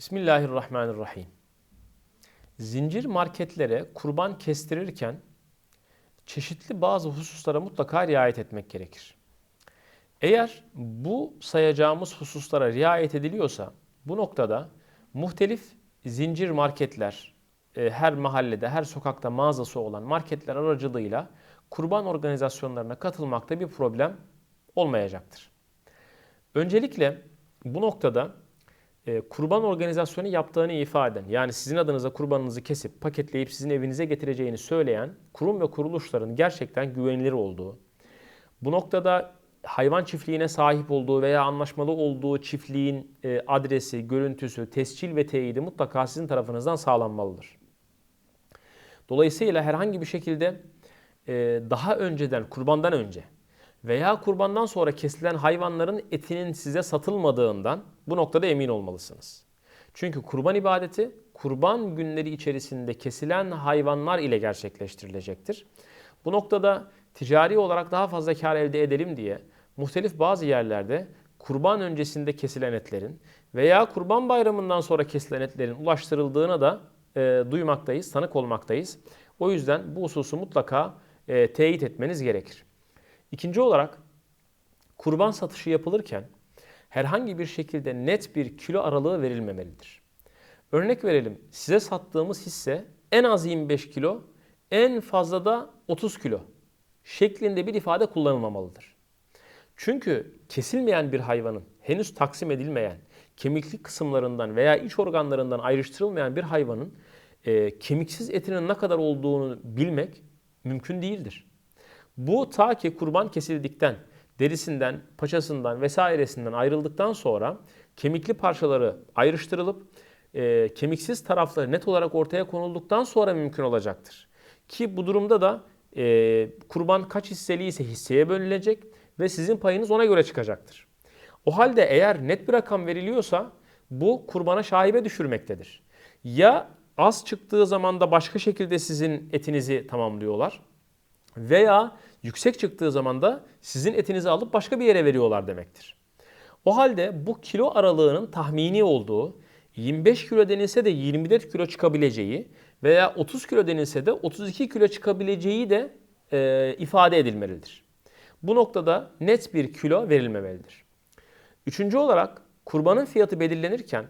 Bismillahirrahmanirrahim. Zincir marketlere kurban kestirirken çeşitli bazı hususlara mutlaka riayet etmek gerekir. Eğer bu sayacağımız hususlara riayet ediliyorsa bu noktada muhtelif zincir marketler, e, her mahallede, her sokakta mağazası olan marketler aracılığıyla kurban organizasyonlarına katılmakta bir problem olmayacaktır. Öncelikle bu noktada e, kurban organizasyonu yaptığını ifade eden, yani sizin adınıza kurbanınızı kesip paketleyip sizin evinize getireceğini söyleyen kurum ve kuruluşların gerçekten güvenilir olduğu, bu noktada hayvan çiftliğine sahip olduğu veya anlaşmalı olduğu çiftliğin e, adresi, görüntüsü, tescil ve teyidi mutlaka sizin tarafınızdan sağlanmalıdır. Dolayısıyla herhangi bir şekilde e, daha önceden, kurbandan önce veya kurbandan sonra kesilen hayvanların etinin size satılmadığından bu noktada emin olmalısınız. Çünkü kurban ibadeti kurban günleri içerisinde kesilen hayvanlar ile gerçekleştirilecektir. Bu noktada ticari olarak daha fazla kar elde edelim diye muhtelif bazı yerlerde kurban öncesinde kesilen etlerin veya kurban bayramından sonra kesilen etlerin ulaştırıldığına da e, duymaktayız, tanık olmaktayız. O yüzden bu hususu mutlaka e, teyit etmeniz gerekir. İkinci olarak kurban satışı yapılırken herhangi bir şekilde net bir kilo aralığı verilmemelidir. Örnek verelim size sattığımız hisse en az 25 kilo en fazla da 30 kilo şeklinde bir ifade kullanılmamalıdır. Çünkü kesilmeyen bir hayvanın henüz taksim edilmeyen kemikli kısımlarından veya iç organlarından ayrıştırılmayan bir hayvanın e, kemiksiz etinin ne kadar olduğunu bilmek mümkün değildir. Bu ta ki kurban kesildikten, derisinden, paçasından vesairesinden ayrıldıktan sonra kemikli parçaları ayrıştırılıp e, kemiksiz tarafları net olarak ortaya konulduktan sonra mümkün olacaktır. Ki bu durumda da e, kurban kaç hisseli ise hisseye bölünecek ve sizin payınız ona göre çıkacaktır. O halde eğer net bir rakam veriliyorsa bu kurbana şaibe düşürmektedir. Ya az çıktığı zaman da başka şekilde sizin etinizi tamamlıyorlar veya yüksek çıktığı zaman da sizin etinizi alıp başka bir yere veriyorlar demektir. O halde bu kilo aralığının tahmini olduğu 25 kilo denilse de 24 kilo çıkabileceği veya 30 kilo denilse de 32 kilo çıkabileceği de e, ifade edilmelidir. Bu noktada net bir kilo verilmemelidir. Üçüncü olarak kurbanın fiyatı belirlenirken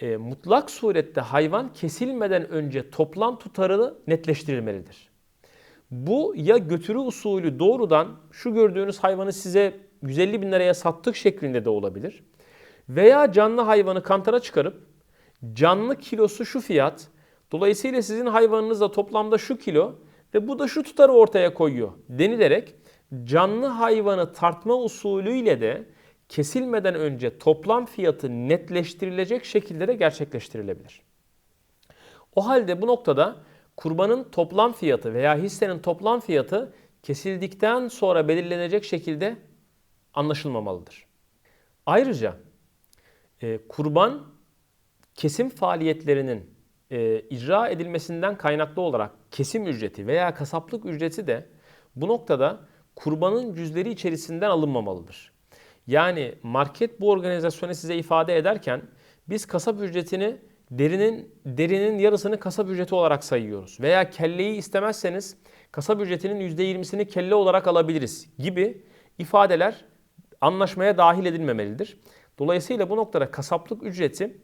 e, mutlak surette hayvan kesilmeden önce toplam tutarı netleştirilmelidir. Bu ya götürü usulü doğrudan şu gördüğünüz hayvanı size 150 bin liraya sattık şeklinde de olabilir. Veya canlı hayvanı kantara çıkarıp canlı kilosu şu fiyat. Dolayısıyla sizin hayvanınız da toplamda şu kilo ve bu da şu tutarı ortaya koyuyor denilerek canlı hayvanı tartma usulüyle de kesilmeden önce toplam fiyatı netleştirilecek şekilde de gerçekleştirilebilir. O halde bu noktada kurbanın toplam fiyatı veya hissenin toplam fiyatı kesildikten sonra belirlenecek şekilde anlaşılmamalıdır. Ayrıca e, kurban kesim faaliyetlerinin e, icra edilmesinden kaynaklı olarak kesim ücreti veya kasaplık ücreti de bu noktada kurbanın cüzleri içerisinden alınmamalıdır. Yani market bu organizasyonu size ifade ederken biz kasap ücretini derinin derinin yarısını kasap ücreti olarak sayıyoruz. Veya kelleyi istemezseniz kasap ücretinin %20'sini kelle olarak alabiliriz gibi ifadeler anlaşmaya dahil edilmemelidir. Dolayısıyla bu noktada kasaplık ücreti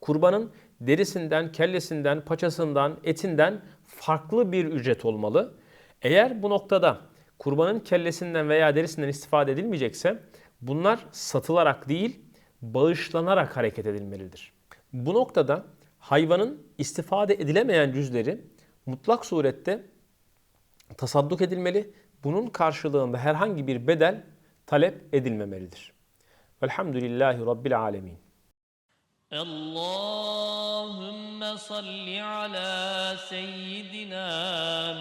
kurbanın derisinden, kellesinden, paçasından, etinden farklı bir ücret olmalı. Eğer bu noktada kurbanın kellesinden veya derisinden istifade edilmeyecekse bunlar satılarak değil bağışlanarak hareket edilmelidir. Bu noktada hayvanın istifade edilemeyen cüzleri mutlak surette tasadduk edilmeli. Bunun karşılığında herhangi bir bedel talep edilmemelidir. Velhamdülillahi Rabbil Alemin. Allahümme salli ala seyyidina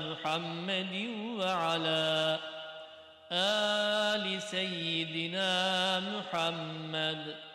Muhammedin ve ala ali seyyidina Muhammed.